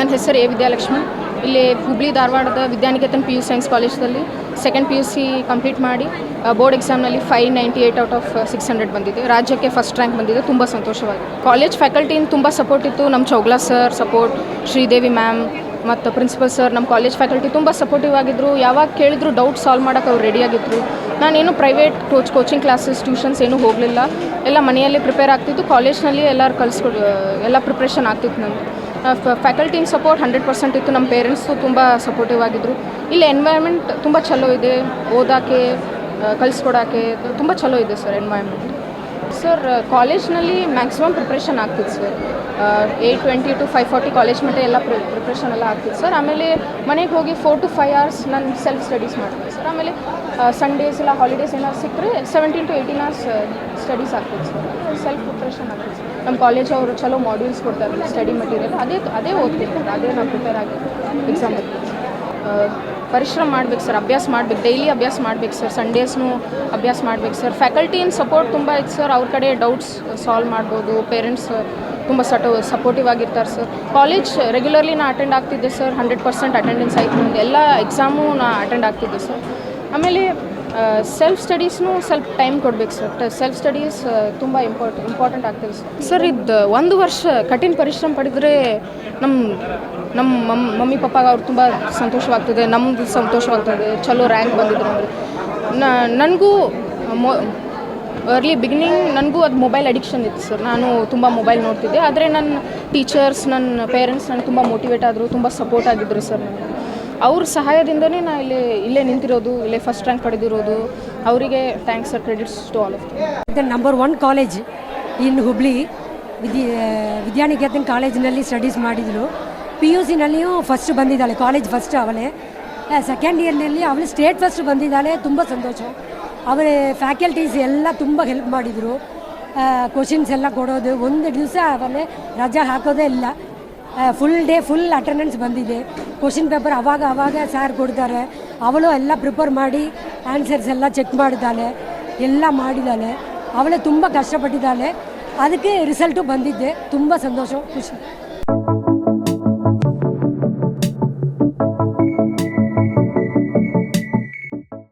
ನನ್ನ ಹೆಸರು ಎ ವಿದ್ಯಾಲಕ್ಷ್ಮಿ. ಇಲ್ಲಿ ಹುಬ್ಳಿ ಧಾರವಾಡದ ವಿದ್ಯಾನಿಕೇತನ್ ಪಿ ಯು ಸೈನ್ಸ್ ಕಾಲೇಜಲ್ಲಿ second P U C complete ಮಾಡಿ board ಎಕ್ಸಾಮ್ನಲ್ಲಿ five ninety eight out of six hundred ಬಂದಿದೆ. ರಾಜ್ಯಕ್ಕೆ ಫಸ್ಟ್ ರ್ಯಾಂಕ್ ಬಂದಿದೆ. ತುಂಬ ಸಂತೋಷವಾಗಿದೆ. ಕಾಲೇಜ್ ಫ್ಯಾಕಲ್ಟಿಯಿಂದ ತುಂಬ ಸಪೋರ್ಟ್ ಇತ್ತು. ನಮ್ಮ Chougla sir support Sridevi ma'am ಮತ್ತು ಪ್ರಿನ್ಸಿಪಲ್ ಸರ್ ನಮ್ಮ ಕಾಲೇಜ್ ಫ್ಯಾಕಲ್ಟಿ ತುಂಬ ಸಪೋರ್ಟಿವ್ ಆಗಿದ್ದರು ಯಾವಾಗ ಕೇಳಿದ್ರು ಡೌಟ್ ಸಾಲ್ವ್ ಮಾಡೋಕೆ ಅವ್ರು ರೆಡಿಯಾಗಿದ್ದರು ನಾನೇನು private coach coaching classes tuitions ಏನೂ ಹೋಗಲಿಲ್ಲ. ಎಲ್ಲ ಮನೆಯಲ್ಲೇ ಪ್ರಿಪೇರ್ ಆಗ್ತಿತ್ತು. ಕಾಲೇಜ್ನಲ್ಲಿ ಎಲ್ಲರೂ ಕಲಿಸ್ಕೊಡ್ ಎಲ್ಲ ಪ್ರಿಪ್ರೇಷನ್ ಆಗ್ತಿತ್ತು ನಂದು ಫ್ಯಾಕಲ್ಟಿನ ಸಪೋರ್ಟ್ ಹಂಡ್ರೆಡ್ ಪರ್ಸೆಂಟ್ ಇತ್ತು. ನಮ್ಮ ಪೇರೆಂಟ್ಸು ತುಂಬ ಸಪೋರ್ಟಿವ್ ಆಗಿದ್ದರು ಇಲ್ಲಿ ಎನ್ವೈರ್ಮೆಂಟ್ ತುಂಬ ಚಲೋ ಇದೆ. ಓದೋಕ್ಕೆ ಕಲಿಸ್ಕೊಡೋಕ್ಕೆ ತುಂಬ ಚಲೋ ಇದೆ ಸರ್ ಎನ್ವೈರ್ಮೆಂಟ್ ಸರ್ ಕಾಲೇಜ್ನಲ್ಲಿ ಮ್ಯಾಕ್ಸಿಮಮ್ ಪ್ರಿಪ್ರೇಷನ್ ಆಗ್ತಿತ್ತು sir eight twenty two five forty college ಮಟ್ಟ ಎಲ್ಲ ಪ್ರಿಪ್ರೇಷನ್ ಎಲ್ಲ ಆಗ್ತಿತ್ತು ಸರ್ ಆಮೇಲೆ ಮನೆಗೆ ಹೋಗಿ ಫೋರ್ ಟು ಫೈವ್ ಅವರ್ಸ್ ನಾನು ಸೆಲ್ಫ್ ಸ್ಟಡೀಸ್ ಮಾಡ್ತೀನಿ ಸರ್ ಆಮೇಲೆ ಸಂಡೇಸ್ ಇಲ್ಲ ಹಾಲಿಡೇಸ್ ಏನಾದ್ರು ಸಿಕ್ಕರೆ seventeen to eighteen hours studies ಆಗ್ತಿತ್ತು. ಸರ್ ಸೆಲ್ಫ್ ಪ್ರಿಪ್ರೇಷನ್ ಸರ್ ನಮ್ಮ ಕಾಲೇಜ್ ಅವರು ಚಲೋ ಮಾಡ್ಯೂಲ್ಸ್ ಕೊಡ್ತಾರೆ ಸ್ಟಡಿ ಮಟೀರಿಯಲ್ ಅದೇ ಅದೇ ಓದ್ತಿರ್ತಾರೆ. ಅದೇ ನಾವು ಪ್ರಿಪೇರ್ ಆಗಿ ಎಕ್ಸಾಮ್ ಪರಿಶ್ರಮ ಮಾಡ್ಬೇಕು ಸರ್ ಅಭ್ಯಾಸ ಮಾಡ್ಬೇಕು. ಡೈಲಿ ಅಭ್ಯಾಸ ಮಾಡ್ಬೇಕು ಸರ್ ಸಂಡೇಸ್ನು ಅಭ್ಯಾಸ ಮಾಡ್ಬೇಕು ಸರ್ ಫ್ಯಾಕಲ್ಟಿನ ಸಪೋರ್ಟ್ ತುಂಬ ಇತ್ತು ಸರ್ ಅವ್ರ ಕಡೆ ಡೌಟ್ಸ್ ಸಾಲ್ವ್ ಮಾಡ್ಬೋದು. ಪೇರೆಂಟ್ಸ್ ತುಂಬ ಸಟೋ ಸಪೋರ್ಟಿವ್ ಆಗಿರ್ತಾರೆ ಸರ್ ಕಾಲೇಜ್ ರೆಗ್ಯುಲರ್ಲಿ ನಾ ಅಟೆಂಡ್ ಆಗ್ತಿದ್ದೆ ಸರ್ ಹಂಡ್ರೆಡ್ ಪರ್ಸೆಂಟ್ ಅಟೆಂಡೆನ್ಸ್ ಆಯಿತು. ಎಲ್ಲ ಎಕ್ಸಾಮು ನಾ ಅಟೆಂಡ್ ಆಗ್ತಿದ್ದೆ ಸರ್ ಆಮೇಲೆ ಸೆಲ್ಫ್ ಸ್ಟಡೀಸ್ನು ಸ್ವಲ್ಪ ಟೈಮ್ ಕೊಡ್ಬೇಕು ಸರ್ ಸೆಲ್ಫ್ ಸ್ಟಡೀಸ್ ತುಂಬ ಇಂಪಾರ್ಟ್ ಇಂಪಾರ್ಟೆಂಟ್ ಆಗ್ತದೆ ಸರ್ ಸರ್ ಇದು ಒಂದು ವರ್ಷ ಕಠಿಣ ಪರಿಶ್ರಮ ಪಡೆದರೆ ನಮ್ಮ ನಮ್ಮ ಮಮ್, ಮಮ್ಮಿ ಪಪ್ಪಾಗ ಅವ್ರು ತುಂಬ ಸಂತೋಷವಾಗ್ತದೆ ನಮ್ಮದು ಸಂತೋಷವಾಗ್ತದೆ, ಚಲೋ ರ್ಯಾಂಕ್ ಬಂದಿದ್ರು ಅಂದರೆ ನನಗೂ ಮೊ ಅರ್ಲಿ ಬಿಗಿನಿಂಗ್ ನನಗೂ ಅದು ಮೊಬೈಲ್ ಅಡಿಕ್ಷನ್ ಇತ್ತು ಸರ್ ನಾನು ತುಂಬ ಮೊಬೈಲ್ ನೋಡ್ತಿದ್ದೆ, ಆದರೆ ನನ್ನ ಟೀಚರ್ಸ್ ನನ್ನ ಪೇರೆಂಟ್ಸ್ ನನಗೆ ತುಂಬ ಮೋಟಿವೇಟ್ ಆದರು, ತುಂಬ ಸಪೋರ್ಟ್ ಆಗಿದ್ದರು ಸರ್ ನನಗೆ ಅವ್ರ ಸಹಾಯದಿಂದನೇ ನಾ ಇಲ್ಲಿ, ಇಲ್ಲೇ ನಿಂತಿರೋದು, ಇಲ್ಲೇ ಫಸ್ಟ್ ರ್ಯಾಂಕ್ ಪಡೆದಿರೋದು. ಅವರಿಗೆ thanks credits to all of the number one college in Hubli Vidya, Vidyaniketan ಕಾಲೇಜಿನಲ್ಲಿ ಸ್ಟಡೀಸ್ ಮಾಡಿದರು. ಪಿ ಯು ಸಿನಲ್ಲಿಯೂ ಫಸ್ಟ್ ಬಂದಿದ್ದಾಳೆ ಕಾಲೇಜ್ ಫಸ್ಟ್ ಅವಳೇ. ಸೆಕೆಂಡ್ ಇಯರ್ನಲ್ಲಿ ಅವಳು ಸ್ಟೇಟ್ ಫಸ್ಟ್ ಬಂದಿದ್ದಾಳೆ, ತುಂಬ ಸಂತೋಷ. ಅವಳ ಫ್ಯಾಕಲ್ಟೀಸ್ ಎಲ್ಲ ತುಂಬ ಹೆಲ್ಪ್ ಮಾಡಿದರು. ಕ್ವಶನ್ಸ್ ಎಲ್ಲ ಕೊಡೋದು. ಒಂದು ದಿವಸ ಅವಳೇ ರಜಾ ಹಾಕೋದೇ ಇಲ್ಲ. ಫುಲ್ ಡೇ ಫುಲ್ ಅಟೆಂಡೆನ್ಸ್ ಬಂದಿದೆ. ಕ್ವಶನ್ ಪೇಪರ್ ಅವಾಗ ಅವಾಗ ಸರ್ ಕೊಡ್ತಾರೆ. ಅವಳು ಎಲ್ಲ ಪ್ರಿಪೇರ್ ಮಾಡಿ ಆನ್ಸರ್ಸ್ ಎಲ್ಲ ಚೆಕ್ ಮಾಡಿದ್ದಾಳೆ ಎಲ್ಲ ಮಾಡಿದ್ದಾಳೆ ಅವಳು ತುಂಬ ಕಷ್ಟಪಟ್ಟಿದ್ದಾಳೆ ಅದಕ್ಕೆ ರಿಸಲ್ಟು ಬಂದಿದ್ದೆ. ತುಂಬ ಸಂತೋಷ, ಖುಷಿ.